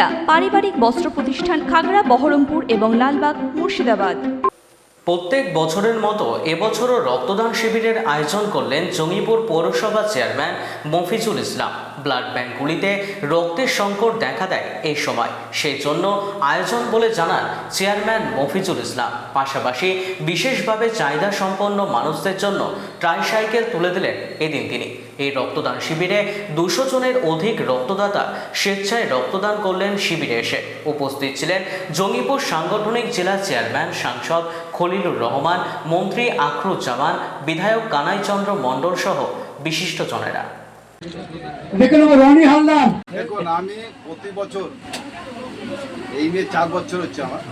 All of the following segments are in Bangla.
সুনিতা পারিবারিক বস্ত্র প্রতিষ্ঠান খাগড়া, বহরমপুর এবং লালবাগ, মুর্শিদাবাদ। প্রত্যেক বছরের মতো এবছরও রক্তদান শিবিরের আয়োজন করলেন জঙ্গিপুর পৌরসভা চেয়ারম্যান মফিজুল ইসলাম। ব্লাড ব্যাঙ্কগুলিতে রক্তের সংকট দেখা দেয় এই সময়। সেই জন্য আয়োজন বলে জানান চেয়ারম্যান মফিজুল ইসলাম। পাশাপাশি বিশেষভাবে চাহিদা সম্পন্ন মানুষদের জন্য ট্রাইসাইকেল তুলে দিলেন এদিন তিনি। এই রক্তদান শিবিরে দুশো জনের অধিক রক্তদাতা স্বেচ্ছায় রক্তদান করলেন শিবিরে এসে। উপস্থিত ছিলেন জঙ্গিপুর সাংগঠনিক জেলা চেয়ারম্যান সাংসদ খলিলুর রহমান মন্ত্রী আখরুজ্জামান বিধায়ক কানাইচন্দ্র মণ্ডল সহ বিশিষ্টজনেরা। দেখে নেব রনি হালদার। দেখুন আমি প্রতি বছর এই নিয়ে চার বছর হচ্ছে আমার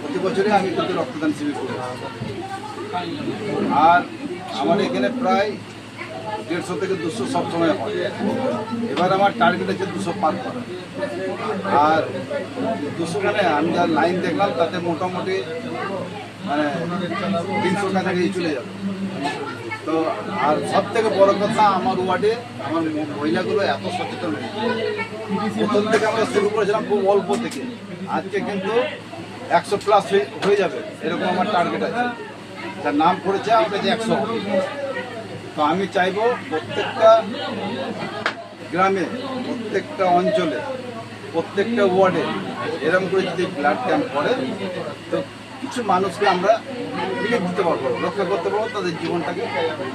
প্রতি বছরই আমি কিন্তু রক্তদান শিবির করি। আর আমার এখানে প্রায় দেড়শো থেকে দুশো সবসময় হয়। এবার আমার টার্গেট আছে দুশো পার করা আর দুশো মানে আমি যা লাইন দেখলাম, তাতে মোটামুটি মানে তিনশো কাছাকাছি চলে যাবে। তো, আর সব থেকে বড় কথা, আমার ওয়ার্ডে আমার মহিলাগুলো এত সচেতন প্রথম থেকে আমরা শুরু করেছিলাম খুব অল্প থেকে। আজকে কিন্তু একশো প্লাস হয়ে যাবে, এরকম আমার টার্গেট আছে। তার নাম করেছে, আমার কাছে একশো তো আমি চাইব প্রত্যেকটা গ্রামে, প্রত্যেকটা অঞ্চলে, প্রত্যেকটা ওয়ার্ডে এরকম করে যদি ব্লাড ক্যাম্প করে, তো কিছু মানুষকে আমরা ফিরিয়ে দিতে পারব, রক্ষা করতে পারব, তাদের জীবনটাকে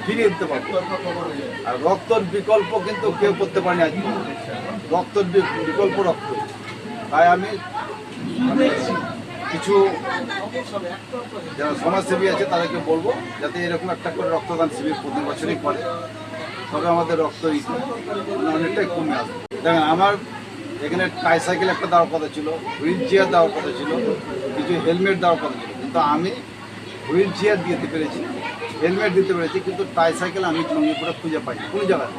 ফিরিয়ে দিতে পারব। আর রক্তর বিকল্প কিন্তু কেউ করতে পারেনি আজকে রক্তর বিকল্প রক্ত। তাই আমি কিছু যারা সমাজসেবী আছে, তাদেরকে বলব যাতে এরকম একটা করে রক্তদান শিবির প্রতি বছরই করে। তবে আমাদের রক্ত মানে অনেকটাই কমে আসবে। দেখেন, আমার এখানে ট্রাইসাইকেল একটা দেওয়ার কথা ছিল হুইল চেয়ার দেওয়ার কথা ছিল, কিছু হেলমেট দেওয়ার কথা ছিল। কিন্তু আমি হুইল চেয়ার দিতে পেরেছি হেলমেট দিতে পেরেছি, কিন্তু ট্রাইসাইকেল আমি করে খুঁজে পাই কোন জায়গায়।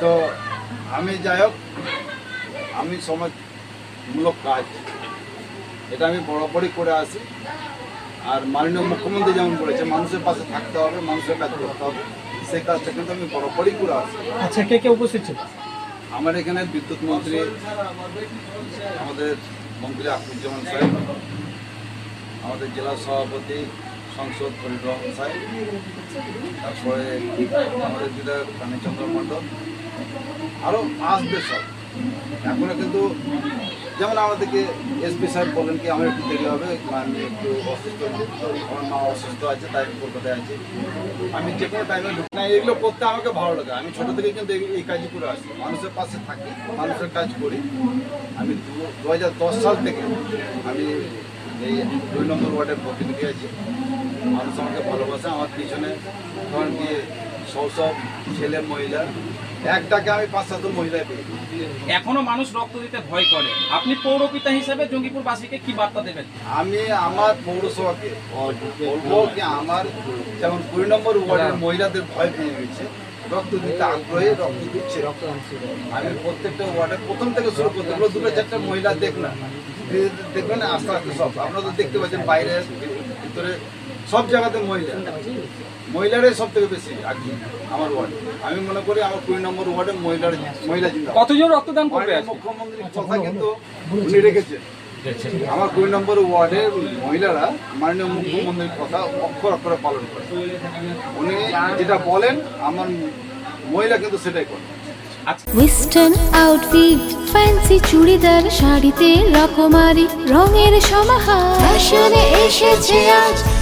তো আমি যাই হোক, আমি সমাজমূলক কাজ এটা আমি বরাবরই করে আসি। আর মাননীয় মুখ্যমন্ত্রী যেমন বলেছে মানুষের পাশে থাকতে হবে মানুষের কাজ করতে হবে। সেই কাজটা কিন্তু আমি বরাবরই করে আসি। আচ্ছা কে কে উপস্থিত ছিল? আমার এখানে বিদ্যুৎ মন্ত্রী আমাদের মন্ত্রী আকুজ্জামান সাহেব আমাদের জেলা সভাপতি সংসদ রহমান সাহেব তারপরে আমাদের বিধায়ক কানীচন্দ্র মণ্ডল আরও আসবে সব। এখনও কিন্তু যেমন আমাদেরকে এসপি সাহেব বলেন কি, আমার একটু দেরি হবে, আমি একটু অসুস্থ, আমার মা অসুস্থ আছে, তাই কলকাতায় আছে। আমি যে কোনো টাইমে না, এগুলো করতে আমাকে ভালো লাগে। আমি ছোটো থেকে কিন্তু এই- কাজই করে আসি মানুষের পাশে থাকি, মানুষের কাজ করি। আমি দু হাজার দশ সাল থেকে আমি এই দুই নম্বর ওয়ার্ডের প্রতিনিধি আছি। মানুষ আমাকে ভালোবাসে, আমার পিছনে ধরেন গিয়ে সব ছেলে মহিলা। এক ডাকে আমি পাঁচ সাত মহিলা পেয়ে এখনও মানুষ রক্ত দিতে ভয় করে। আপনি পৌরপিতা হিসেবে কি বার্তা দেবেন? আমি আমার পৌরসভাকে বলব কি আমার যেমন কুড়ি নম্বর ওয়ার্ডের মহিলাদের ভয় পেয়ে গেছে রক্ত দিতে আগ্রহী রক্ত দিচ্ছে আমি প্রত্যেকটা ওয়ার্ডে প্রথম থেকে শুরু করতে বলব দুটো চারটা মহিলা দেখ না। দেখবেন আস্তে আস্তে সব। আপনারা তো দেখতে পাচ্ছেন বাইরে ভিতরে সব জায়গাতে মহিলা। মহিলারাই সব থেকে বেশি আগ্রহী আমার ওয়ার্ডে। আমি মনে করি আমার কুড়ি নম্বর ওয়ার্ডে মহিলার মহিলা চিন্তা কতজন রক্তদান করবে? মুখ্যমন্ত্রীর কথা কিন্তু উনি রেখেছেন। আমার দুই নম্বর ওয়ার্ডের মহিলারা মাননীয় মুখ্যমন্ত্রীর কথা অক্ষর অক্ষরে পালন করে উনি যেটা বলেন আমার মহিলা কিন্তু সেটাই করে ওয়েস্টার্ন আউটফিট ফ্যান্সি চুড়িদার শাড়িতে রকমারি রঙের সমাহার। ফ্যাশনে এসেছে আজ